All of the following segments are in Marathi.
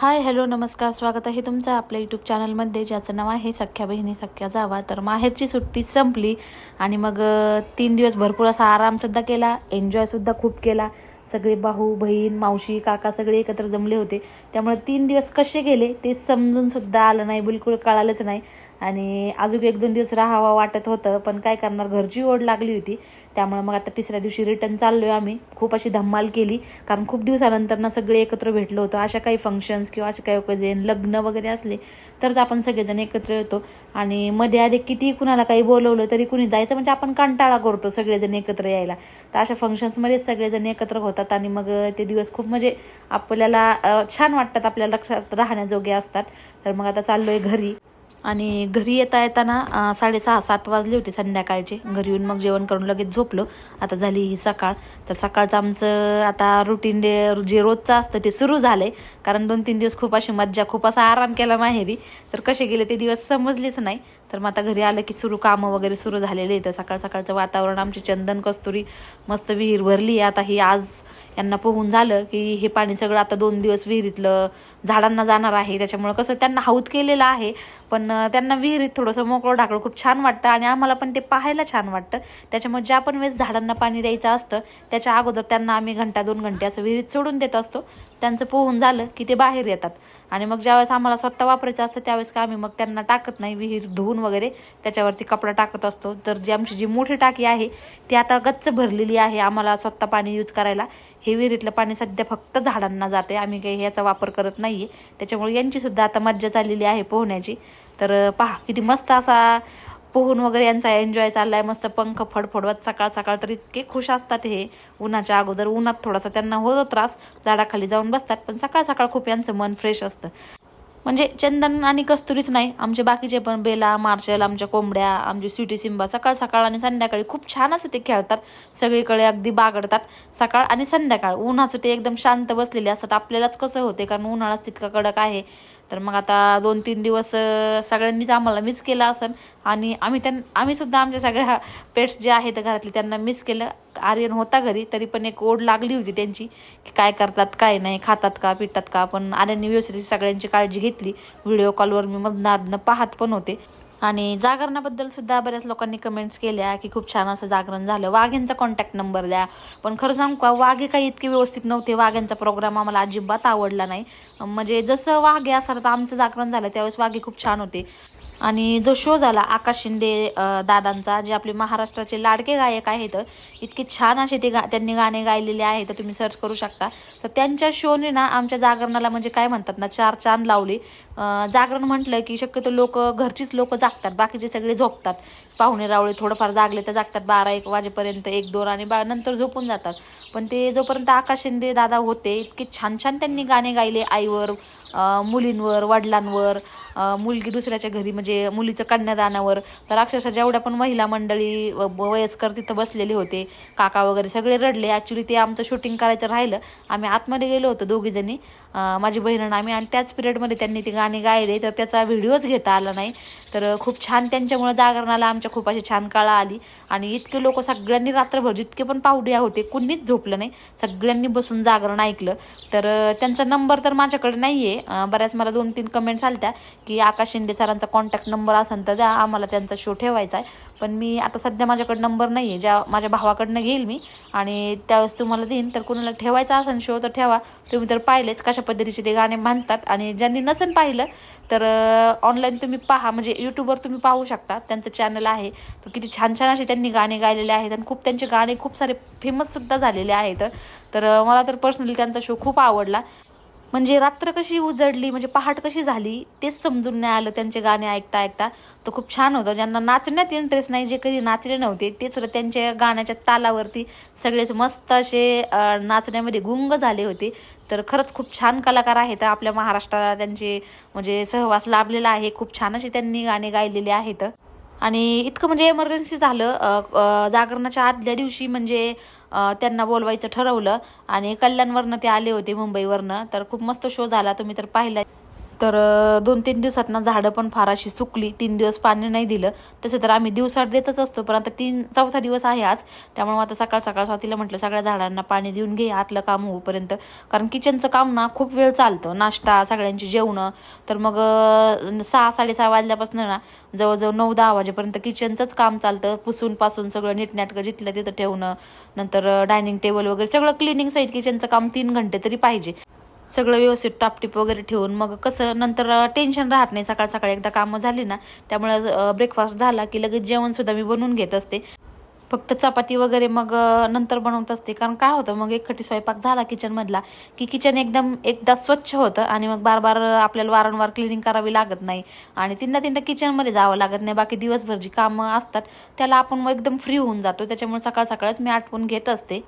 हाय हॅलो नमस्कार स्वागत आहे तुमचं आपल्या यूट्यूब चॅनलमध्ये ज्याचं नाव आहे सख्या बहिणी सख्या जावा. तर माहेरची सुट्टी संपली आणि मग तीन दिवस भरपूर असा आरामसुद्धा केला एन्जॉयसुद्धा खूप केला. सगळे भाऊ बहीण मावशी काका सगळे एकत्र जमले होते. त्यामुळे तीन दिवस कसे गेले ते समजूनसुद्धा आलं नाही बिलकुल कळालंच नाही. आणि अजून एक दोन दिवस राहावा वाटत होतं पण काय करणार घरची ओढ लागली होती. त्यामुळे मग आता तिसऱ्या दिवशी रिटर्न चाललोय आम्ही. खूप अशी धम्माल केली कारण खूप दिवसानंतर ना सगळे एकत्र भेटलो होतो. अशा काही फंक्शन्स किंवा असे काही ओकेजन लग्न वगैरे असले तरच आपण सगळेजण एकत्र येतो. आणि मध्ये आधी किती कुणाला काही बोलवलं तरी कुणी जायचं म्हणजे आपण कंटाळा करतो सगळेजण एकत्र यायला. तर अशा फंक्शन्समध्येच सगळेजण एकत्र होतात आणि मग ते दिवस खूप म्हणजे आपल्याला छान वाटतात आपल्या लक्षात राहण्याजोगे असतात. तर मग आता चाललोय घरी. आणि घरी येता येताना साडेसहा सात वाजले होते संध्याकाळचे. घरी येऊन मग जेवण करून लगेच झोपलो. आता झाली ही सकाळ. तर सकाळचं आमचं आता रुटीन डे जे रोजचं असतं ते सुरू झालं आहे कारण दोन तीन दिवस खूप अशी मज्जा खूप असा आराम केला माहेरी. तर कसे गेले ते दिवस समजलेच नाही. तर मग आता घरी आलं की सुरू कामं वगैरे सुरू झालेले तर सकाळ सकाळचं वातावरण आमची चंदन कस्तुरी मस्त विहीर भरली. आता ही आज यांना पोहून झालं की हे पाणी सगळं आता दोन दिवस विहिरीतलं झाडांना जाणार आहे. त्याच्यामुळं कसं त्यांना हाऊत केलेलं आहे पण त्यांना विहिरीत थोडंसं मोकळं ढाकळं खूप छान वाटतं आणि आम्हाला पण ते पाहायला छान वाटतं. त्याच्यामुळे ज्या पण वेळेस झाडांना पाणी द्यायचं असतं त्याच्या अगोदर त्यांना आम्ही घंटा दोन घंटे असं विहिरीत सोडून देत असतो. त्यांचं पोहून झालं की ते बाहेर येतात. आणि मग ज्यावेळेस आम्हाला स्वतः वापरायचं असतं त्यावेळेस का आम्ही मग त्यांना टाकत नाही विहीर धुवून वगैरे त्याच्यावरती कपडा टाकत असतो. तर जी आमची जी मोठी टाकी आहे ती आता गच्च भरलेली आहे आम्हाला स्वतः पाणी यूज करायला. हे विहिरीतलं पाणी सध्या फक्त झाडांना जाते. आम्ही काही ह्याचा वापर करत नाही आहे त्याच्यामुळे यांची सुद्धा आता मज्जा चाललेली आहे पोहण्याची. तर पहा किती मस्त असा पोहून वगैरे यांचा एन्जॉय चाललाय मस्त पंख फडफडवत सकाळ सकाळ तर इतके खुश असतात हे. उन्हाच्या अगोदर उन्हात थोडासा त्यांना होतो त्रास झाडाखाली जाऊन बसतात पण सकाळ सकाळ खूप यांचं मन फ्रेश असतं. म्हणजे चंदन आणि कस्तुरीच नाही आमचे बाकीचे पण बेला मार्शल आमच्या कोंबड्या आमची स्वीटी सिंबा सकाळ सकाळ आणि संध्याकाळी खूप छान असं ते खेळतात. सगळीकडे अगदी बागडतात. सकाळ आणि संध्याकाळ उन्हाचं ते एकदम शांत बसलेले असतात. आपल्यालाच कसं होते कारण उन्हाळाच तितका कडक आहे. तर मग आता दोन तीन दिवस सगळ्यांनीच आम्हाला मिस केलं असेल आणि आम्ही त्यां आम्ही सुद्धा आमच्या सगळ्या पेट्स जे आहेत घरातले त्यांना मिस केलं. आर्यन होता घरी तरी पण एक ओढ लागली होती त्यांची की काय करतात काय नाही खातात का पितात का. पण आर्यनने व्यवस्थित सगळ्यांची काळजी घेतली. व्हिडिओ कॉलवर मी मधनं पाहत पण होते. आणि जागरणाबद्दल सुद्धा बऱ्याच लोकांनी कमेंट्स केल्या की खूप छान असं जागरण झालं. वाघ्यांचा कॉन्टॅक्ट नंबर द्या. पण खरं सांगू का वाघे काही इतके व्यवस्थित नव्हते. वाघ्यांचा प्रोग्राम आम्हाला अजिबात आवडला नाही. म्हणजे जसं वाघे असं तर आमचं जागरण झालं त्यावेळेस वाघे खूप छान होते. आणि जो शो झाला आकाश शिंदे दादांचा जे आपले महाराष्ट्राचे लाडके गायक आहेत इतके छान असे ते गा त्यांनी गाणे गायलेले आहेत तर तुम्ही सर्च करू शकता. तर त्यांच्या शोने ना आमच्या जागरणाला म्हणजे काय म्हणतात ना चार चांद लावले. जागरण म्हटलं की शक्यतो लोक घरचीच लोक जागतात बाकीचे सगळे झोपतात. पाहुणे रावळे थोडंफार जागले तर जागतात बारा एक वाजेपर्यंत एक दोन आणि बा नंतर झोपून जातात. पण ते जोपर्यंत आकाश शिंदे दादा होते इतके छान छान त्यांनी गाणे गायले आईवर मुलींवर वडिलांवर मुलगी दुसऱ्याच्या घरी म्हणजे मुलीचं कन्यादानावर. तर अक्षरशः जेवढ्या पण महिला मंडळी व- वयस्कर तिथं बसलेले होते काका वगैरे सगळे रडले. ॲक्च्युली ते आमचं शूटिंग करायचं राहिलं. आम्ही आतमध्ये गेलो होतो दोघीजणी. माझी बहीण आम्ही आणि त्याच पिरियडमध्ये त्यांनी ते गाणे गायले तर त्याचा व्हिडिओच घेता आला नाही. तर खूप छान त्यांच्यामुळं जागरणाला आमच्या खूप अशी छान कळा आली. आणि इतके लोक सगळ्यांनी रात्रभर जितके पण पाहुड्या होते कुणीच झोपलं नाही. सगळ्यांनी बसून जागरण ऐकलं. तर त्यांचा नंबर तर माझ्याकडे नाही आहे बऱ्याच मला दोन तीन कमेंट्स आल्या की आकाश शिंदे सरांचा कॉन्टॅक्ट नंबर असेल तर द्या आम्हाला त्यांचा शो ठेवायचा आहे. पण मी आता सध्या माझ्याकडे नंबर नाही आहे ज्या माझ्या भावाकडनं घेईल मी आणि त्यावेळेस तुम्हाला देईन. तर कोणाला ठेवायचा असेल शो तर ठेवा. तुम्ही तर पाहिलेच कशा पद्धतीचे ते गाणे म्हणतात. आणि ज्यांनी नसेल पाहिलं तर ऑनलाईन तुम्ही पहा. म्हणजे यूट्यूबवर तुम्ही पाहू शकता. त्यांचं चॅनल आहे. तर किती छान छान असे त्यांनी गाणे गायलेले आहेत. आणि खूप त्यांचे गाणे खूप सारे फेमससुद्धा झालेले आहेत. तर मला तर पर्सनली त्यांचा शो खूप आवडला. म्हणजे रात्र कशी उजडली म्हणजे पहाट कशी झाली तेच समजून नाही आलं त्यांचे गाणे ऐकता ऐकता. तर खूप छान होतं. ज्यांना नाचण्यात इंटरेस्ट नाही जे कधी नाचले नव्हते ते सुद्धा त्यांच्या गाण्याच्या तालावरती सगळेच मस्त असे नाचण्यामध्ये गुंग झाले होते. तर खरंच खूप छान कलाकार आहेत आपल्या महाराष्ट्राला. त्यांचे म्हणजे सहवास लाभलेला आहे. खूप छान असे त्यांनी गाणे गायलेले आहेत. आणि इतकं म्हणजे एमर्जन्सी झालं. जागरणाच्या आदल्या दिवशी म्हणजे त्यांना बोलवायचं ठरवलं आणि कल्याणवरनं ते आले होते मुंबईवरनं. तर खूप मस्त शो झाला. तुम्ही तर पाहिला तर दोन तीन दिवसात ना झाडं पण फार अशी सुकली. तीन दिवस पाणी नाही दिलं. तसे तर आम्ही दिवसात देतच असतो पण आता तीन चौथा दिवस आहे आज. त्यामुळे आता सकाळ सकाळ स्वातीला म्हटलं सगळ्या झाडांना पाणी देऊन घे आतलं काम होईपर्यंत कारण किचनचं काम ना खूप वेळ चालतं. नाश्ता सगळ्यांची जेवणं. तर मग सहा साडेसहा वाजल्यापासून ना जवळजवळ नऊ दहा वाजेपर्यंत किचनचंच काम चालतं. पुसून पासून सगळं नीटनाटकं जिथलं तिथं ठेवणं. नंतर डायनिंग टेबल वगैरे सगळं क्लिनिंग साईड किचनचं काम तीन घंटे तरी पाहिजे. सगळं व्यवस्थित टापटीप वगैरे ठेवून मग कसं नंतर टेन्शन राहत नाही. सकाळ सकाळी एकदा कामं झाली ना त्यामुळे ब्रेकफास्ट झाला की लगेच जेवण सुद्धा मी बनवून घेत असते. फक्त चपाती वगैरे मग नंतर बनवत असते. कारण काय होतं मग एकखटी स्वयंपाक झाला किचनमधला की किचन एकदम एकदा स्वच्छ होतं आणि मग बार बार आपल्याला वारंवार क्लिनिंग करावी लागत नाही. आणि तीनदा तीनदा किचनमध्ये जावं लागत नाही. बाकी दिवसभर जी कामं असतात त्याला आपण मग एकदम फ्री होऊन जातो. त्याच्यामुळे सकाळ सकाळच मी आठवून घेत असते.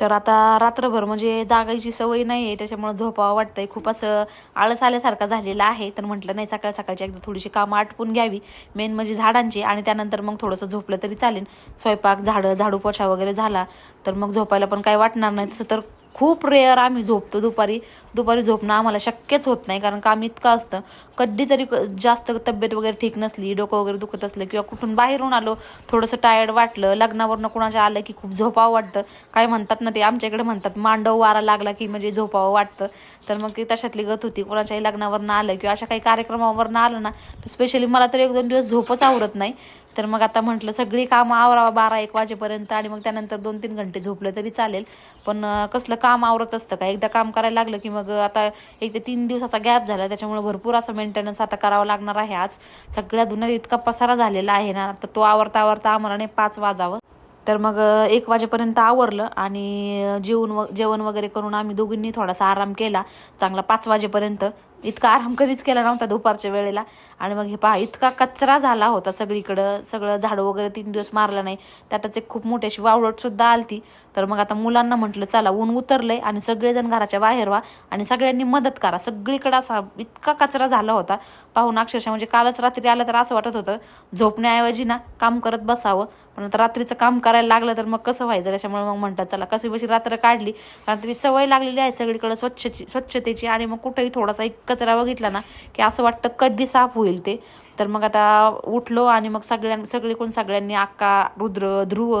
तर आता रात्रभर म्हणजे जागायची सवय नाही आहे त्याच्यामुळे झोपावं वाटतंय. खूप असं आळस आल्यासारखा झालेला आहे. तर म्हटलं नाही सकाळ सकाळची एकदा थोडीशी कामं आटपून घ्यावी. मेन म्हणजे झाडांची आणि त्यानंतर मग थोडंसं झोपलं तरी चालेल. स्वयंपाक झाडं झाडू पोछा वगैरे झाला तर मग झोपायला पण काही वाटणार नाही. तसं तर खूप रेअर आम्ही झोपतो. दुपारी दुपारी झोपणं आम्हाला शक्यच होत नाही कारण काम इतकं असतं. कधीतरी क- जास्त तब्येत वगैरे ठीक नसली डोकं वगैरे दुखत असलं किंवा कुठून बाहेरून आलो थोडंसं टायर्ड वाटलं लग्नावरनं कुणाच्या आलं की खूप झोपावं वाटतं. काय म्हणतात ना ते आमच्या इकडे म्हणतात मांडव वारा लागला की म्हणजे झोपावं वाटतं. तर मग ती तशातली गत होती. कोणाच्याही लग्नावरनं आलं किंवा अशा काही कार्यक्रमावरनं आलं ना तर स्पेशली मला तर एक दोन दिवस झोपच आवरत नाही. तर मग आता म्हटलं सगळी कामं आवरावं बारा एक वाजेपर्यंत आणि मग त्यानंतर दोन तीन घंटे झोपलं तरी चालेल. पण कसलं काम आवरत असतं का? एकदा काम करायला लागलं की मग आता एक ते तीन दिवसाचा गॅप झाला त्याच्यामुळे भरपूर असं मेंटेनन्स आता करावं लागणार आहे आज. सगळ्या धुण्यात इतका पसारा झालेला आहे ना तर तो आवरता आवरता आम्हाला नाही पाच वाजावं. तर मग एक वाजेपर्यंत आवरलं आणि जेवण व जेवण वगैरे करून आम्ही दोघींनी थोडासा आराम केला. चांगला पाच वाजेपर्यंत. इतका आराम कधीच केला नव्हता दुपारच्या वेळेला. आणि मग हे पहा इतका कचरा झाला होता सगळीकडं. सगळं झाडं वगैरे तीन दिवस मारलं नाही. त्यातच एक खूप मोठी अशी वावळट सुद्धा आलती. तर मग आता मुलांना म्हटलं चला ऊन उतरलंय आणि सगळेजण घराच्या बाहेर व्हा आणि सगळ्यांनी मदत करा. सगळीकडं असा इतका कचरा झाला होता. पाहून अक्षरशः म्हणजे कालच रात्री आलं तर असं वाटत होतं झोपण्याऐवजी ना काम करत बसावं. पण आता रात्रीचं काम करायला लागलं तर मग कसं व्हायचं? त्याच्यामुळे मग म्हणतात चला कशी बशी रात्र काढली. कारण तरी सवय लागलेली आहे सगळीकडं स्वच्छची स्वच्छतेची आणि मग कुठेही थोडासा एक कचरा बघितला ना की असं वाटतं कधी साफ होईल ते. तर मग आता उठलो आणि मग सगळ्यां कोण सगळ्यांनी अक्का रुद्र ध्रुव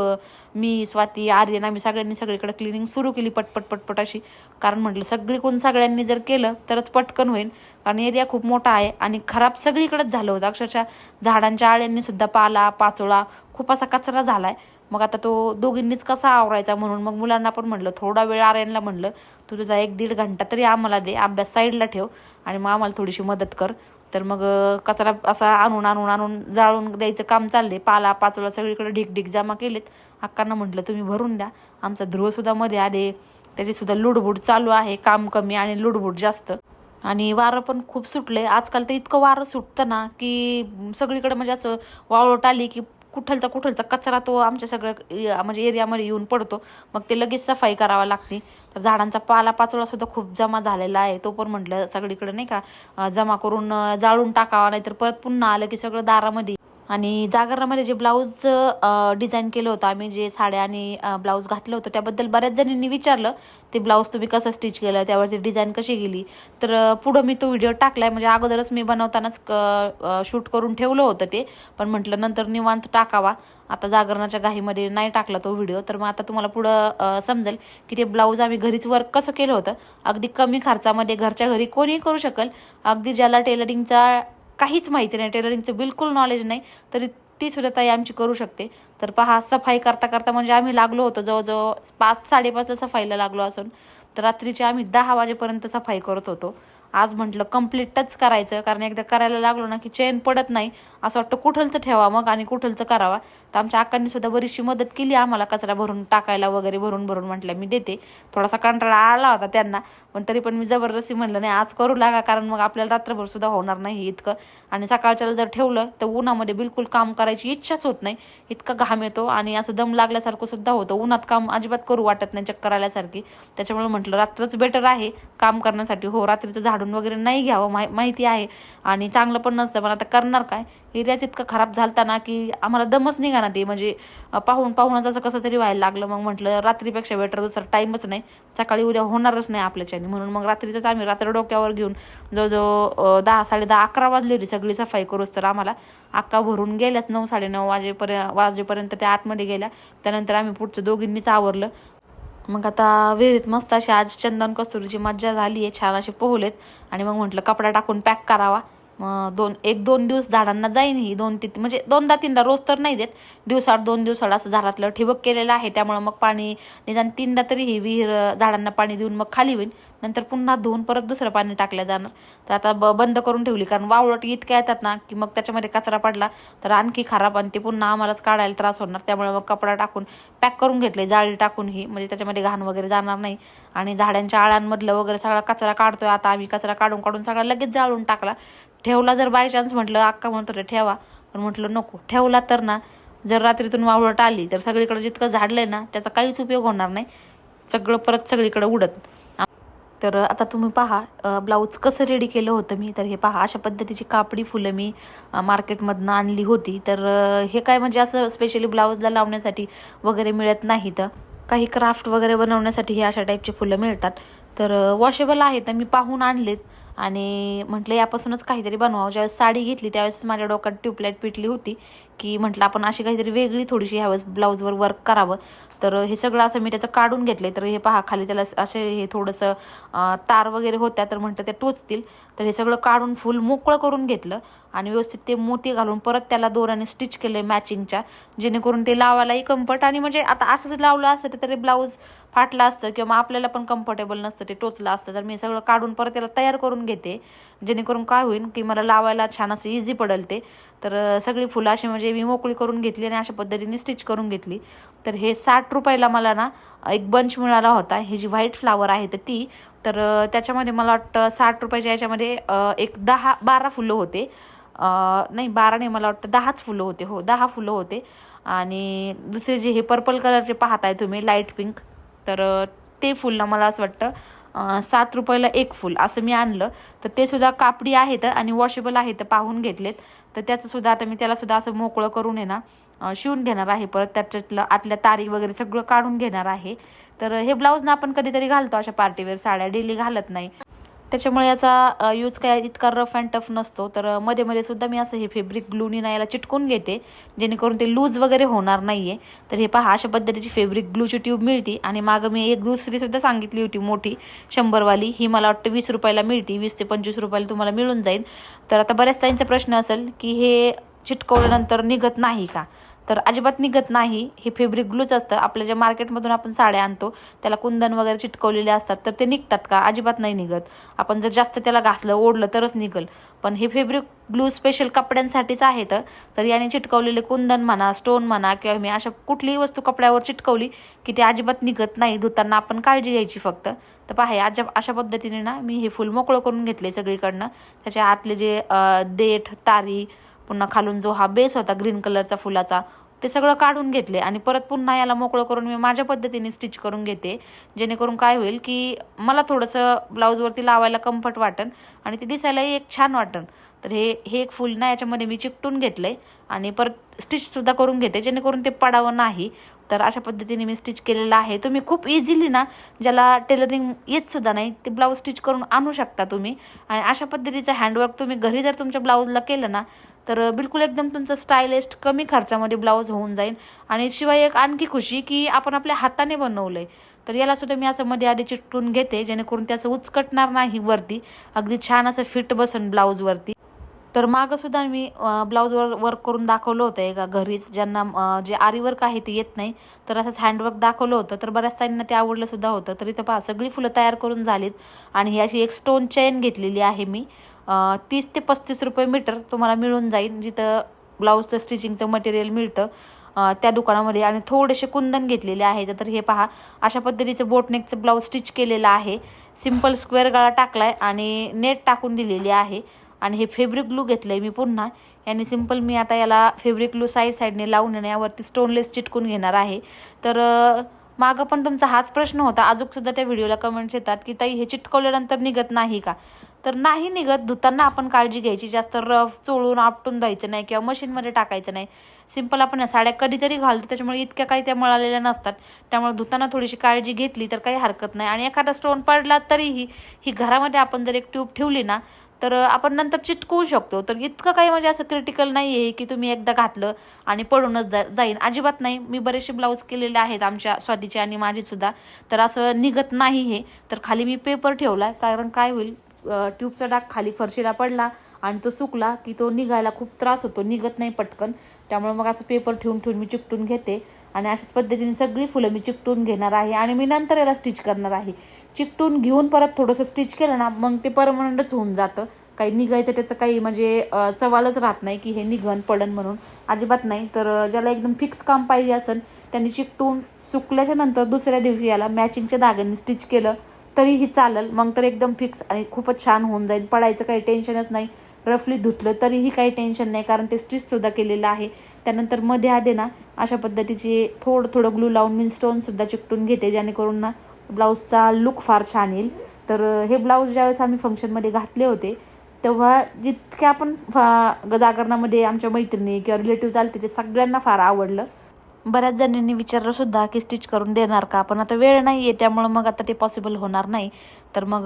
मी स्वाती आर्यन आम्ही सगळ्यांनी सगळीकडे क्लिनिंग सुरू केली पटपट पटपट अशी. कारण म्हटलं सगळीकडून सगळ्यांनी जर केलं तरच पटकन होईल. कारण एरिया खूप मोठा आहे आणि खराब सगळीकडेच झालं होतं. अक्षरशः झाडांच्या आळ्यांनी सुद्धा पाला पाचोळा खूप असा कचरा झालाय. मग आता तो दोघींनीच कसा आवरायचा म्हणून मग मुलांना पण म्हणलं थोडा वेळ आर्यनला म्हणलं तू तुझा एक दीड घंटा तरी आम्हाला दे अभ्यास साईडला ठेव. आणि मग आम्हाला थोडीशी मदत कर. तर मग कचरा असा आणून आणून आणून जाळून द्यायचं काम चालले पाला पाचोळा सगळीकडे ढिक ढिक जमा केलेत. अक्कांना म्हटलं तुम्ही भरून द्या. आमचा ध्रुवसुद्धा मध्ये आले. त्याची सुद्धा लुडबुड चालू आहे. काम कमी आणि लुडबुड जास्त. आणि वारं पण खूप सुटले आजकाल तर इतकं वारं सुटतं ना की सगळीकडे म्हणजे असं वाळवट आली की कुठलचा कुठलचा कचरा तो आमच्या सगळं म्हणजे एरियामध्ये येऊन पडतो. मग ते लगेच सफाई करावा लागते. तर झाडांचा पालापाचोळा सुद्धा खूप जमा झालेला आहे. तो पण म्हटलं सगळीकडे नाही का जमा करून जाळून टाकावा नाहीतर परत पुन्हा आलं की सगळं दारामध्ये आणि जागरणामध्ये जे ब्लाऊज डिझाईन केलं होतं आम्ही जे साड्या आणि ब्लाऊज घातलं होतं त्याबद्दल बऱ्याच जणींनी विचारलं ते ब्लाऊज तुम्ही कसं स्टिच केलं त्यावरती डिझाईन कशी गेली. तर पुढं मी तो व्हिडिओ टाकलाय म्हणजे अगोदरच मी बनवतानाच शूट करून ठेवलं होतं ते पण म्हटलं नंतर निवांत टाकावा. आता जागरणाच्या घाईमध्ये नाही टाकला तो व्हिडिओ तर मग आता तुम्हाला पुढं समजेल की ते ब्लाऊज आम्ही घरीच वर्क कसं केलं होतं. अगदी कमी खर्चामध्ये घरच्या घरी कोणीही करू शकेल. अगदी ज्याला टेलरिंगचा काहीच माहिती नाही टेलरिंगचं बिलकुल नॉलेज नाही तरी ती सुद्धा ताई आमची करू शकते. तर पहा सफाई करता करता म्हणजे आम्ही लागलो होतो जवळजवळ पाच साडेपाचला सफाईला लागलो असून तर रात्रीचे आम्ही दहा वाजेपर्यंत सफाई करत होतो. आज म्हटलं कम्प्लीटच करायचं. कारण एकदा करायला लागलो ना की चेन पडत नाही. असं वाटतं कुठलचं ठेवा मग आणि कुठलचं करावा. तर आमच्या अक्कांनी सुद्धा बरीचशी मदत केली. आम्हाला कचरा भरून टाकायला वगैरे भरून भरून म्हटलं मी देते. थोडासा कंटाळा आला होता त्यांना. पण तरी पण मी जबरदस्ती म्हणलं नाही आज करू लागा. कारण मग आपल्याला रात्रभर सुद्धा होणार नाही इतकं. आणि सकाळच्याला जर ठेवलं तर उन्हामध्ये बिलकुल काम करायची इच्छाच होत नाही. इतका घाम येतो आणि असं दम लागल्यासारखं सुद्धा होतं. उन्हात काम अजिबात करू वाटत नाही चक्कर आल्यासारखी. त्याच्यामुळे म्हटलं रात्रच बेटर आहे काम करण्यासाठी. हो रात्रीचं झाडून वगैरे नाही घ्यावं माहि माहिती आहे. आणि चांगलं पण नसतं पण आता करणार काय? एरियाच इतका खराब झालता ना की आम्हाला दमच निघाना ते. म्हणजे पाहून पाहूनच असं कसं तरी व्हायला लागलं. मग म्हटलं रात्रीपेक्षा बेटर दुसरा टाईमच नाही. सकाळी उद्या होणारच नाही आपल्याच्याने म्हणून मग रात्रीचंच आम्ही रात्र डोक्यावर घेऊन जवळजवळ दहा साडे दहा अकरा वाजले होती सगळी सफाई करूच तर आम्हाला अक्का भरून गेल्याच नऊ साडेनऊ वाजेपर्यंत वाजेपर्यंत त्या आतमध्ये गेल्या. त्यानंतर आम्ही पुढचं दोघींनीच आवरलं. मग आता विहिरीत मस्त अशी आज चंदन कस्तुरीची मज्जा झाली आहे छान असे पोहलेत. आणि मग म्हटलं कपडा टाकून पॅक करावा. दोन एक दोन दिवस झाडांना जाईन ही दोन ती म्हणजे दोनदा तीनदा रोज तर नाही देत. दिवसाआड दोन दिवसाआड असं झाडातलं ठिबक केलेलं आहे त्यामुळं मग पाणी निदान तीनदा तरी ही विहीर झाडांना पाणी देऊन मग खाली होईल नंतर पुन्हा धुवून परत दुसरं पाणी टाकलं जाणार. तर आता ब बंद करून ठेवली कारण वावळट इतक्या येतात ना की मग त्याच्यामध्ये कचरा पडला तर आणखी खराब आणि ते पुन्हा आम्हालाच काढायला त्रास होणार. त्यामुळे मग कपडा टाकून पॅक करून घेतले जाळी टाकून ही. म्हणजे त्याच्यामध्ये घाण वगैरे जाणार नाही. आणि झाडांच्या आळ्यांमधलं वगैरे सगळा कचरा काढतोय. आता आम्ही कचरा काढून काढून सगळा लगेच जाळून टाकला. ठेवला जर बाय चान्स म्हटलं अक्का म्हणतो रे ठेवा. पण म्हटलं नको. ठेवला तर ना जर रात्रीतून वावळट आली तर सगळीकडे जितकं झाडलंय ना त्याचा काहीच उपयोग होणार नाही. सगळं परत सगळीकडे उडत. तर आता तुम्ही पहा ब्लाऊज कसं रेडी केलं होतं मी? तर हे पहा अशा पद्धतीची कापडी फुलं मी मार्केटमधनं आणली होती. तर हे काय म्हणजे असं स्पेशली ब्लाऊजला लावण्यासाठी वगैरे मिळत नाही तर? काही क्राफ्ट वगैरे बनवण्यासाठी हे अशा टाईपची फुलं मिळतात. तर वॉशेबल आहे तर मी पाहून आणलेत. आणि म्हटलं यापासूनच काहीतरी बनवावं. ज्यावेळेस साडी घेतली त्यावेळेस माझ्या डोक्यात ट्यूबलाईट पिटली होती की म्हटलं आपण अशी काहीतरी वेगळी थोडीशी ह्यावेळेस ब्लाऊजवर वर्क करावं. तर हे सगळं असं मी त्याचं काढून घेतलं तर हे पहा खाली त्याला असे हे थोडंसं तार वगैरे होत्या तर म्हटलं ते टोचतील. तर हे सगळं काढून फुल मोकळं करून घेतलं आणि व्यवस्थित ते मोती घालून परत त्याला दोराने स्टिच केले मॅचिंगच्या जेणेकरून ते लावायलाही कम्फर्ट आणि म्हणजे आता असंच लावलं असतं तर तरी ब्लाऊज फाटलं असतं किंवा मग आपल्याला पण कम्फर्टेबल नसतं ते टोचलं असतं. तर मी सगळं काढून परत त्याला तयार करून घेते. जेणेकरून काय होईल की मला लावायला छान असं इझी पडेल ते. तर सगळी फुलं अशी म्हणजे मी मोकळी करून घेतली आणि अशा पद्धतीने स्टिच करून घेतली. तर हे साठ रुपयाला मला ना एक बंच मिळाला होता. ही जी व्हाईट फ्लावर आहे तर ती तर त्याच्यामध्ये मला वाटतं साठ रुपयाच्या याच्यामध्ये एक दहा बारा फुलं होते. नाही बारा नाही मला वाटतं दहाच फुलं होते. हो दहा फुलं होते. आणि दुसरे जे हे पर्पल कलरचे पाहताय तुम्ही लाइट पिंक तर ते फुलं मला असं वाटतं सात रुपयाला एक फुल असं मी आणलं. तर ते सुद्धा कापडी आहेत आणि वॉशेबल आहेत पाहून घेतलेत. तर त्याचं सुद्धा आता मी त्याला सुद्धा असं मोकळं करून आहे ना शिवून घेणार आहे परत त्याच्यातलं आतल्या तारी वगैरे सगळं काढून घेणार आहे. तर हे ब्लाऊज ना आपण कधीतरी घालतो अशा पार्टीवेअर साड्या. डेली घालत नाही. त्याच्यामुळे याचा यूज काय इतका रफ अँड टफ नसतो. तर मध्ये मध्ये सुद्धा मी असं हे फेब्रिक ग्लूनी ना याला चिटकून घेते जेणेकरून ते लूज वगैरे होणार नाही आहे तर हे पहा अशा पद्धतीची फेब्रिक ग्लूची ट्यूब मिळते. आणि मागं मी एक दुसरी सुद्धा सांगितली होती मोठी शंभरवाली. ही मला वाटतं वीस रुपयाला मिळते. वीस ते पंचवीस रुपयाला तुम्हाला मिळून जाईल. तर आता बऱ्याच ताईंचा प्रश्न असेल की हे चिटकवल्यानंतर निघत नाही का? तर अजिबात निघत नाही. हे फेब्रिक ग्लूच असतं. आपल्या ज्या मार्केटमधून आपण साड्या आणतो त्याला कुंदन वगैरे चिटकवलेले असतात तर ते निघतात का? अजिबात नाही निघत. आपण जर जास्त त्याला घासलं ओढलं तरच निघल. पण हे फेब्रिक ग्लू स्पेशल कपड्यांसाठीच आहे तर याने चिटकवलेले कुंदन म्हणा स्टोन म्हणा किंवा मी अशा कुठलीही वस्तू कपड्यावर चिटकवली की ते अजिबात निघत नाही. धुताना आपण काळजी घ्यायची फक्त. तर पहा अशा अशा पद्धतीने ना मी हे फुल मोकळं करून घेतले सगळीकडनं. त्याच्या आतले जे देठ तारी पुन्हा खालून जो हा बेस होता ग्रीन कलरचा फुलाचा ते सगळं काढून घेतले आणि परत पुन्हा याला मोकळं करून मी माझ्या पद्धतीने स्टिच करून घेते. जेणेकरून काय होईल की मला थोडंसं ब्लाऊजवरती लावायला कम्फर्ट वाटन आणि ते दिसायलाही एक छान वाटन. तर हे हे एक फुल ना याच्यामध्ये मी चिकटून घेतलं आहे आणि परत स्टिचसुद्धा करून घेते जेणेकरून ते पडावं नाही. तर अशा पद्धतीने मी स्टिच केलेलं आहे. तुम्ही खूप इझिली ना ज्याला टेलरिंग येतसुद्धा नाही ते ब्लाऊज स्टिच करून आणू शकता तुम्ही. आणि अशा पद्धतीचं हँडवर्क तुम्ही घरी जर तुमच्या ब्लाऊजला केलं ना तर बिलकुल एकदम तुमचं स्टायलिस्ट कमी खर्चामध्ये ब्लाऊज होऊन जाईल. आणि शिवाय एक आणखी खुशी की आपण आपल्या हाताने बनवलं आहे तर याला सुद्धा मी असं मध्ये आधी चिटकून घेते जेणेकरून त्याचं उचकटणार नाही वरती. अगदी छान असं फिट बसन ब्लाऊजवरती तर मागंसुद्धा मी ब्लाऊजवर वर्क करून दाखवलं होतं एका घरीच ज्यांना जे आरी वर्क आहे ते येत नाही. तर असंच हँडवर्क दाखवलं होतं. तर बऱ्याच ताईंना ते आवडलंसुद्धा होतं. तर इथं पहा सगळी फुलं तयार करून झालीत. आणि ही अशी एक स्टोन चेन घेतलेली आहे मी. तीस ते पस्तीस रुपये मीटर तुम्हाला मिळून जाईल. जिथं ब्लाऊजचं स्टिचिंगचं मटेरियल मिळतं त्या दुकानामध्ये. आणि थोडेसे कुंदन घेतलेले आहे तर हे पहा अशा पद्धतीचं बोटनेकचं ब्लाऊज स्टिच केलेलं आहे. सिंपल स्क्वेअर गळा टाकलाय आणि नेट टाकून दिलेली आहे. आणि हे फेब्रिक ग्लू घेतलं आहे मी पुन्हा. याने सिंपल मी आता याला फेब्रिक ग्लू साईड साईडने लावून येणं यावरती स्टोनलेस चिटकून घेणार आहे. तर मागं पण तुमचा हाच प्रश्न होता. अजूनसुद्धा त्या व्हिडिओला कमेंट्स येतात की ताई हे चिटकवल्यानंतर निघत नाही का? तर नाही निघत. धुताना आपण काळजी घ्यायची. जास्त रफ चोळून आपटून द्यायचं नाही किंवा मशीनमध्ये टाकायचं नाही. सिंपल आपण या साड्या कधीतरी घालतो. त्याच्यामुळे इतक्या काही त्या मळालेल्या नसतात. त्यामुळे धुताना थोडीशी काळजी घेतली तर काही हरकत नाही. आणि एखादा स्टोन पडला तरीही ही घरामध्ये आपण जर एक ट्यूब ठेवली ना तर आपण नंतर चिटकवू शकतो. तर इतकं काही म्हणजे असं क्रिटिकल नाही आहे की तुम्ही एकदा घातलं आणि पडूनच जा जाईन. अजिबात नाही. मी बरेचसे ब्लाऊज केलेले आहेत आमच्या स्वातीचे आणि माझेसुद्धा. तर असं निघत नाही हे तर खाली मी पेपर ठेवला कारण काय होईल? ट्यूबचा डाग खाली फरशीला पडला आणि तो सुकला की तो निघायला खूप त्रास होतो निघत नाही पटकन. त्यामुळे मग असं पेपर ठेवून ठेवून मी चिकटून घेते आणि अशाच पद्धतीने सगळी फुलं मी चिकटून घेणार आहे आणि मी नंतर याला स्टिच करणार आहे. चिकटून घेऊन परत थोडंसं स्टिच केलं ना मग ते परमनंटच होऊन जातं. काही निघायचं त्याचं काही म्हणजे सवालच राहत नाही की हे निघन पडन म्हणून. अजिबात नाही. तर ज्याला एकदम फिक्स काम पाहिजे असेल त्यांनी चिकटून सुकल्याच्या नंतर दुसऱ्या दिवशी याला मॅचिंगच्या धाग्यांनी स्टिच केलं. तरीही चालेल. मग तर एकदम फिक्स आणि खूपच छान होऊन जाईल. पडायचं काही टेन्शनच नाही. रफली धुतलं तरीही काही टेन्शन नाही. कारण ते स्टिचसुद्धा केलेलं आहे. त्यानंतरमध्ये आधे ना अशा पद्धतीचे थोडं थोडं ग्लू लावून मी स्टोनसुद्धा चिकटून घेते. जेणेकरून ना ब्लाऊजचा लुक फार छान येईल. तर हे ब्लाऊज ज्यावेळेस आम्ही फंक्शनमध्ये घातले होते तेव्हा जितक्या आपण फा- जागरणामध्ये आमच्या मैत्रिणी किंवा रिलेटिव्ह आले ते सगळ्यांना फार आवडलं. बऱ्याच जणांनी विचारलं सुद्धा की स्टिच करून देणार का? पण आता वेळ नाही आहे त्यामुळं मग आता ते पॉसिबल होणार नाही. तर मग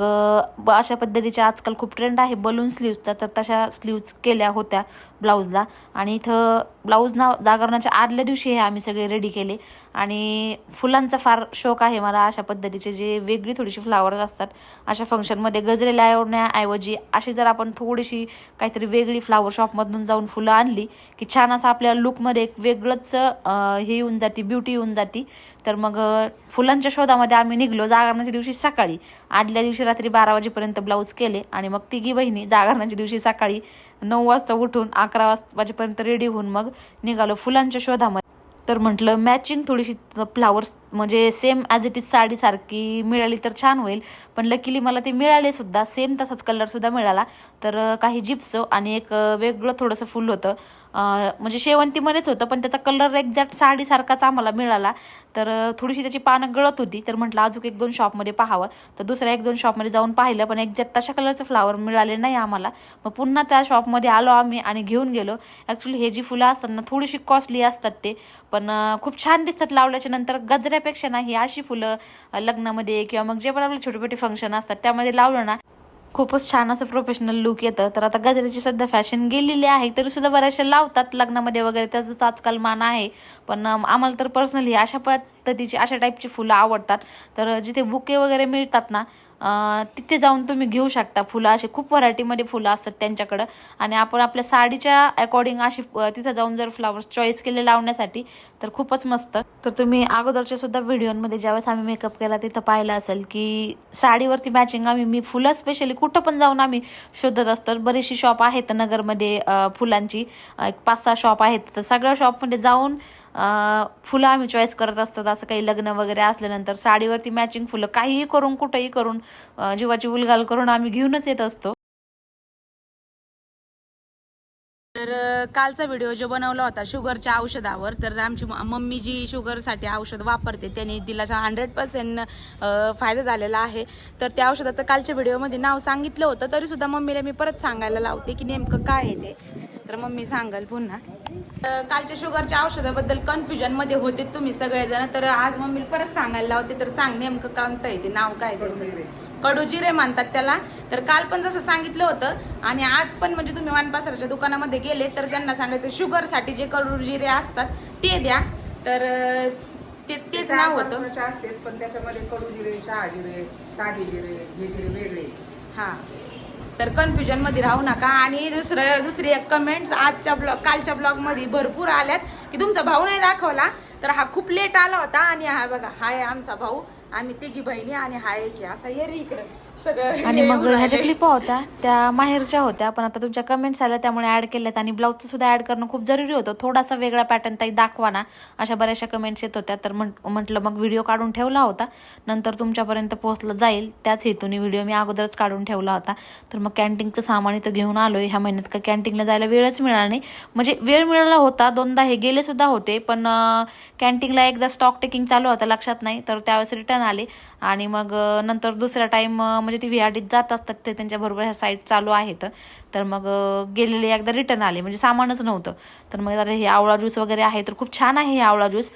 ब- अशा पद्धतीच्या आजकाल खूप ट्रेंड आहे. बलून स्लीव्जचा तर तशा स्लीव्ज केल्या होत्या ब्लाऊजला. आणि इथं ब्लाऊज ना जागरणाच्या आदल्या दिवशी हे आम्ही सगळे रेडी केले. आणि फुलांचा फार शौक आहे मला अशा पद्धतीचे जे वेगळी थोडीशी फ्लावर्स असतात अशा फंक्शनमध्ये गजरे लावण्याऐवजी अशी जर आपण थोडीशी काहीतरी वेगळी फ्लावर शॉपमधून जाऊन फुलं आणली की छान असं आपल्या लुकमध्ये एक वेगळंच हे येऊन जाते ब्युटी येऊन जाते. तर मग फुलांच्या शोधामध्ये आम्ही निघलो जागरणाच्या दिवशी सकाळी. आदल्या दिवशी रात्री बारा वाजेपर्यंत ब्लाऊज केले आणि मग तिघी बहिणी जागरणाच्या दिवशी सकाळी नऊ वाजता उठून अकरा वाज वाजेपर्यंत रेडी होऊन मग निघालो फुलांच्या शोधामध्ये. तर म्हटलं मॅचिंग थोडीशी फ्लावर्स म्हणजे सेम ॲज इट इज साडीसारखी मिळाली तर छान होईल. पण लकीली मला ते मिळाले सुद्धा सेम तसाच कलरसुद्धा मिळाला. तर काही जिप्स आणि एक वेगळं थोडंसं फुल होतं. म्हणजे शेवंतीमध्येच होतं पण त्याचा कलर एक्झॅक्ट साडीसारखाच आम्हाला मिळाला. तर थोडीशी त्याची पानं गळत होती तर म्हटलं अजून एक दोन शॉपमध्ये पाहावं. तर दुसऱ्या एक दोन शॉपमध्ये जाऊन पाहिलं पण एक्झॅक्ट तशा कलरचं फ्लावर मिळाले नाही आम्हाला. मग पुन्हा त्या शॉपमध्ये आलो आम्ही आणि घेऊन गेलो. ॲक्च्युली हे जी फुलं असतात ना थोडीशी कॉस्टली असतात ते. पण खूप छान दिसतात लावल्याच्या नंतर. गजऱ्यापेक्षा ना ही अशी फुलं लग्नामध्ये किंवा मग जे पण आपले छोटे छोटे फंक्शन असतात त्यामध्ये लावलं ना खूपच छान असं प्रोफेशनल लुक येतं. तर आता गजऱ्याची सध्या फॅशन गेलेली आहे तरी सुद्धा बऱ्याचशा लावतात लग्नामध्ये वगैरे. त्याचंच आजकाल मान आहे. पण आम्हाला तर पर्सनली अशा पद्धतीची अशा टाईपची फुलं आवडतात. तर जिथे बुके वगैरे मिळतात ना तिथे जाऊन तुम्ही घेऊ शकता फुलं. असे खूप व्हरायटीमध्ये फुलं असतात त्यांच्याकडं. आणि आपण आपल्या साडीच्या अकॉर्डिंग अशी तिथं जाऊन जर फ्लावर्स चॉईस केले लावण्यासाठी तर खूपच मस्त. तर तुम्ही अगोदरच्या सुद्धा व्हिडिओमध्ये ज्यावेळेस आम्ही मेकअप केला तिथं पाहिलं असेल की साडीवरती मॅचिंग आम्ही मी फुलं स्पेशली कुठं पण जाऊन आम्ही शोधत असतो. बरीचशी शॉप आहेत नगरमध्ये फुलांची. एक पाच सहा शॉप आहेत. तर सगळ्या शॉपमध्ये जाऊन फुलं आम्ही चॉईस करत असतो. असं काही लग्न वगैरे असल्यानंतर साडीवरती मॅचिंग फुलं काहीही करून कुठंही करून जीवाची उलगाल करून आम्ही घेऊनच येत असतो. तर कालचा व्हिडिओ जो बनवला होता शुगरच्या औषधावर तर आमची मम्मी जी शुगरसाठी औषध वापरते त्यांनी दिलाचा हंड्रेड पर्सेंट फायदा झालेला आहे. तर त्या औषधाचं कालच्या व्हिडिओमध्ये नाव सांगितलं होतं. तरीसुद्धा मम्मीला मी परत सांगायला लावते की नेमकं काय आहे ते. तर मम्मी सांगाल पुन्हा. कालच्या शुगरच्या औषधाबद्दल कन्फ्युजनमध्ये होते तुम्ही सगळेजण. तर आज मम्मीला परत सांगायला लावते तर सांग नेमकं आहे ते नाव काय त्याचं? कडूजिरे म्हणतात त्याला. तर काल पण जसं सांगितलं होतं आणि आज पण म्हणजे तुम्ही वानपासराच्या दुकानामध्ये गेले तर त्यांना सांगायचं शुगरसाठी जे कडूजिरे असतात ते द्या. तर ते तेच नाव होतं. असते पण त्याच्यामध्ये कडू जिरे शहा जिरे साधी जिरे हे जिरे वेगळे हा. तर कन्फ्युजनमध्ये राहू नका. आणि दुसरं दुसरी एक कमेंट्स आजच्या ब्लॉग कालच्या ब्लॉगमध्ये भरपूर आल्यात की तुमचा भाऊ नाही दाखवला तर हा खूप लेट आला होता. आणि हा बघा हाय आमचा भाऊ आम्ही तिघी बहिणी आणि हा एक असा ये रे इकडं. आणि मग हे ह्या ज्या उराले. क्लिपा होत्या त्या माहेरच्या होत्या पण आता तुमच्या कमेंट्स आल्या त्यामुळे ऍड केल्यात. आणि ब्लाऊजचं सुद्धा ऍड करणं खूप जरुरी होतं. थोडासा वेगळा पॅटर्न ताई दाखवा ना. अशा बऱ्याचशा कमेंट्स येत होत्या. तर म्हटलं मग व्हिडिओ काढून ठेवला होता. नंतर तुमच्यापर्यंत पोहोचलं जाईल. त्याच हेतूने व्हिडिओ मी अगोदरच काढून ठेवला होता. तर मग कॅन्टीनचं सामान इथं घेऊन आलोय. ह्या महिन्यात का कॅन्टीनला जायला वेळच मिळाला नाही. म्हणजे वेळ मिळाला होता. दोनदा हे गेले सुद्धा होते. पण कॅन्टीनला एकदा स्टॉक टेकिंग चालू होता लक्षात नाही. तर त्यावेळेस रिटर्न आले. आणि मग नंतर दुसरा टाईम म्हणजे ती विहाडीत जात असतात ते त्यांच्याबरोबर ह्या साईट चालू आहेत. तर मग गेलेले एकदा रिटर्न आले. म्हणजे सामानच नव्हतं. तर मग आता हे आवळा ज्यूस वगैरे आहे तर खूप छान आहे हे आवळा ज्यूस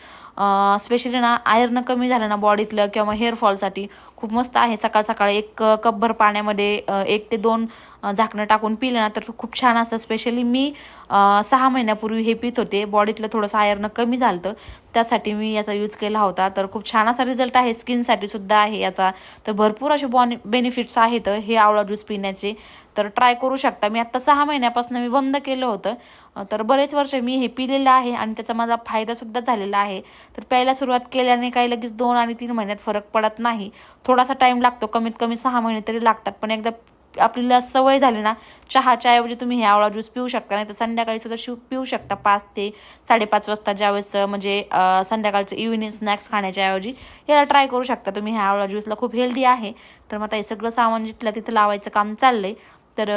स्पेशली ना आयर्न कमी झालं ना बॉडीतलं किंवा मग हेअरफॉलसाठी खूप मस्त आहे. सकाळ सकाळ एक कपभर पाण्यामध्ये एक ते दोन झाकणं टाकून पिलं ना तर खूप छान असतं. स्पेशली मी सहा महिन्यापूर्वी हे पित होते. बॉडीतलं थोडंसं आयर्न कमी झालं त्यासाठी मी याचा यूज केला होता. तर खूप छान असा रिझल्ट आहे. स्किनसाठी सुद्धा आहे याचा. तर भरपूर असे बॉनी बेनिफिट्स आहेत हे आवळा ज्यूस पिण्याचे. तर ट्राय करू शकता. मी आत्ता सहा महिन्यापासून मी बंद केलं होतं. तर बरेच वर्ष मी हे पिलेलं आहे आणि त्याचा माझा फायदासुद्धा झालेला आहे. तर प्यायला सुरुवात केल्याने काही लगेच दोन आणि तीन महिन्यात फरक पडत नाही. थोडासा टाईम लागतो कमीत कमी सहा महिने तरी लागतात. पण एकदा आपल्याला सवय झाली ना चहाच्या ऐवजी तुम्ही हे आवळा ज्यूस पिऊ शकता. नाही तर संध्याकाळी सुद्धा शिव पिऊ शकता पाच ते साडेपाच वाजता ज्यावेळेस म्हणजे संध्याकाळचं इव्हिनिंग स्नॅक्स खाण्याच्या ऐवजी. याला ट्राय करू शकता तुम्ही. ह्या आवळा ज्यूसला खूप हेल्दी आहे. तर मग आता हे सगळं सामान जिथलं तिथं लावायचं काम चाललंय तर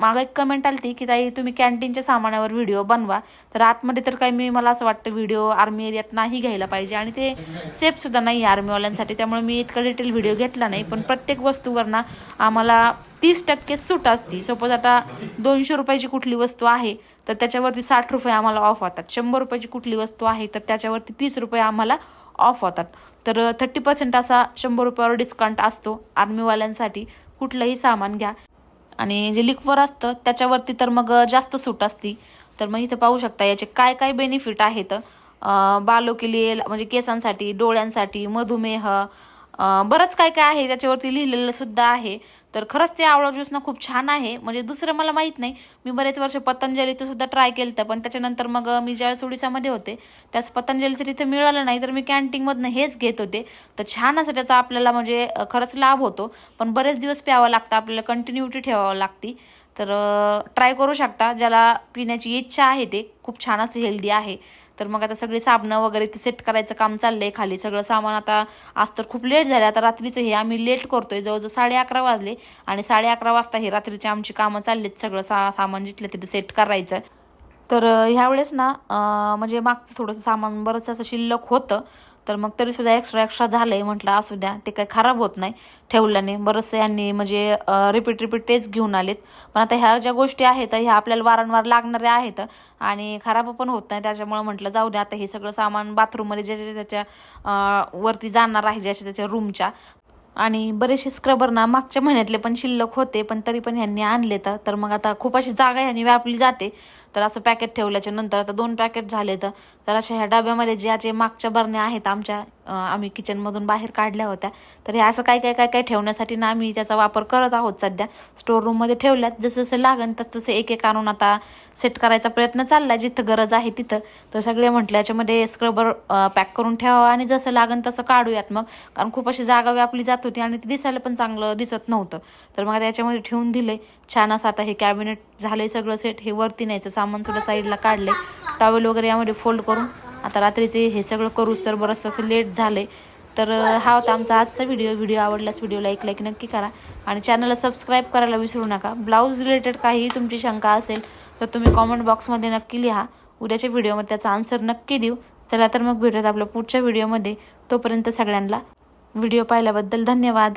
मागं एक कमेंट आली की ताई तुम्ही कॅन्टीनच्या सामानावर व्हिडिओ बनवा. तर आतमध्ये तर काही मी मला असं वाटतं व्हिडिओ आर्मी एरियात नाही घ्यायला पाहिजे. आणि ते सेफ सुद्धा नाही आहे आर्मीवाल्यांसाठी त्यामुळे मी इतका डिटेल व्हिडिओ घेतला नाही. पण प्रत्येक वस्तूवर ना आम्हाला तीस टक्के सूट असती. सपोज आता दोनशे रुपयाची कुठली वस्तू आहे तर त्याच्यावरती साठ रुपये आम्हाला ऑफ होतात. शंभर रुपयाची कुठली वस्तू आहे तर त्याच्यावरती तीस रुपये आम्हाला ऑफ होतात. तर थर्टी पर्सेंट असा शंभर रुपयावर डिस्काउंट असतो आर्मीवाल्यांसाठी कुठलंही सामान घ्या. आणि जे लिक्वर असतं त्याच्यावरती तर मग जास्त सूट असती. तर मग इथं पाहू शकता याचे काय काय बेनिफिट आहेत. अं, बालोकिली म्हणजे केसांसाठी डोळ्यांसाठी मधुमेह बरंच काय काय आहे त्याच्यावरती लिहिलेलं सुद्धा आहे. तर खरंच ते आवळा ज्यूस ना खूप छान आहे. म्हणजे दुसरं मला माहीत नाही. मी बरेच वर्ष पतंजलीचं सुद्धा ट्राय केलं होतं पण त्याच्यानंतर मग मी ज्यावेळेस ओडिसामध्ये होते त्याच पतंजलीचं तिथे मिळालं नाही तर मी कॅन्टीनमधनं हेच घेत होते. तर छान असं त्याचा आपल्याला म्हणजे खरंच लाभ होतो. पण बरेच दिवस प्यावं लागतं आपल्याला कंटिन्युटी ठेवावं लागती. तर ट्राय करू शकता. ज्याला पिण्याची इच्छा आहे ते खूप छान असं हेल्दी आहे. तर मग आता सगळी साबणं वगैरे ते सेट करायचं काम चाललंय खाली. सगळं सामान आता आज तर खूप लेट झालं. आता रात्रीचं हे आम्ही लेट करतोय. जवळजवळ साडे अकरा वाजले आणि साडे अकरा वाजता हे रात्रीचे आमची कामं चाललीत. सगळं सा सामान जिथलं तिथं सेट करायचं. तर ह्यावेळेस ना म्हणजे मागचं थोडंसं सामान बरंच असं शिल्लक होतं. तर मग तरी सुद्धा एक्स्ट्रा एक्स्ट्रा झालंय. म्हटलं असू द्या ते काही खराब होत नाही. ठेवल्याने बरंचसं यांनी म्हणजे रिपीट रिपीट तेच घेऊन आलेत. पण आता ह्या ज्या गोष्टी आहेत ह्या आपल्याला वारंवार लागणाऱ्या आहेत आणि खराब पण होत नाही. त्याच्यामुळे म्हटलं जाऊ द्या आता हे सगळं सामान बाथरूममध्ये ज्याच्या त्याच्या वरती जाणार आहे ज्याच्या त्याच्या रूमच्या आणि बरेचसे स्क्रबर ना मागच्या महिन्यातले पण शिल्लक होते पण तरी पण ह्यांनी आणले तर मग आता खूप अशी जागा ह्यांनी व्यापली जाते. तर असं पॅकेट ठेवल्याच्या नंतर आता दोन पॅकेट झाले तर अशा ह्या डब्यामध्ये ज्या जे मागच्या बरण्या आहेत आमच्या आम्ही किचनमधून बाहेर काढल्या होत्या. तर हे असं काय काय काय काय ठेवण्यासाठी ना आम्ही त्याचा वापर करत आहोत सध्या. स्टोर रूममध्ये ठेवल्यात. जसं जसं लागन तसं तसं एक एक आणून आता सेट करायचा प्रयत्न चालला जिथं गरज आहे तिथं. तर सगळे म्हटलं याच्यामध्ये स्क्रबर पॅक करून ठेवावं आणि जसं लागन तसं काढूयात मग. कारण खूप अशी जागा व्यापली जात होती आणि ती दिसायला पण चांगलं दिसत नव्हतं. तर मग त्याच्यामध्ये ठेवून दिले छान असं आता हे कॅबिनेट झाले सगळं सेट हे वरती न्यायचं सामान सुद्धा साईडला काढले टॉवेल वगैरे यामध्ये फोल्ड करून आता रात्रीचे हे सगळं करूच तर बरंच असं लेट झालंय. तर हा होता आमचा आजचा व्हिडिओ व्हिडिओ आवडल्यास व्हिडिओला एक लाईक नक्की करा. आणि चॅनलला सबस्क्राईब करायला विसरू नका. ब्लाऊज रिलेटेड काहीही तुमची शंका असेल तर तुम्ही कॉमेंट बॉक्समध्ये नक्की लिहा. उद्याच्या व्हिडिओमध्ये त्याचा आन्सर नक्की देऊ. चला तर मग भेटूयात आपल्या पुढच्या व्हिडिओमध्ये तोपर्यंत सगळ्यांना व्हिडिओ पाहिल्याबद्दल धन्यवाद.